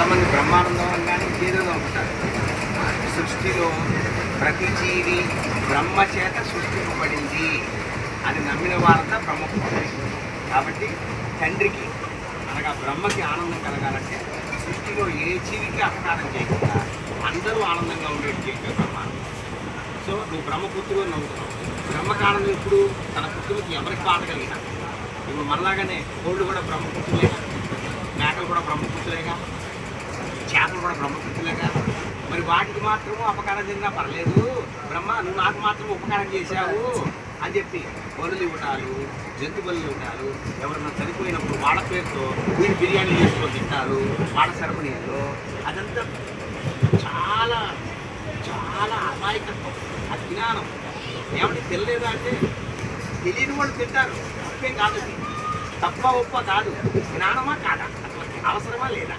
చాలామంది బ్రహ్మానందం కానీ ఏదో అనుకుంటారు సృష్టిలో ప్రతి జీవి బ్రహ్మ చేత సృష్టింపబడింది అని నమ్మిన వారంతా బ్రహ్మపుత్రులే. కాబట్టి తండ్రికి అనగా బ్రహ్మకి ఆనందం కలగాలంటే సృష్టిలో ఏ జీవికి అపకారం చేయకుండా అందరూ ఆనందంగా ఉండేది చేసే బ్రహ్మానందం. సో నువ్వు బ్రహ్మపుత్రుడు నవ్వుతున్నావు బ్రహ్మకానందం ఇప్పుడు తన పుత్రుడికి ఎవరికి బాధ కలిగినా. ఇప్పుడు మనలాగానే కోళ్ళు కూడా బ్రహ్మపుత్రులే. చేపలు కూడా మరి వాటికి మాత్రము అపకారం జరిగినా పర్లేదు. బ్రహ్మ నువ్వు నాకు మాత్రం ఉపకారం చేశావు అని చెప్పి బలులు ఇవ్వటాలు జంతు బలులు ఇవ్వటాలు ఎవరన్నా చనిపోయినప్పుడు వాళ్ళ పేరుతో వీళ్ళు బిర్యానీ చేసుకొని తింటారు వాళ్ళ సెరమనీలో. అదంతా చాలా చాలా అమాయకత్వం. అజ్ఞానం ఏమంటే తెలియదా అంటే తెలియని వాళ్ళు తింటారు. తప్పేం కాదు తప్ప ఒప్ప కాదు. జ్ఞానమా కాదా? అసలు అవసరమా లేదా?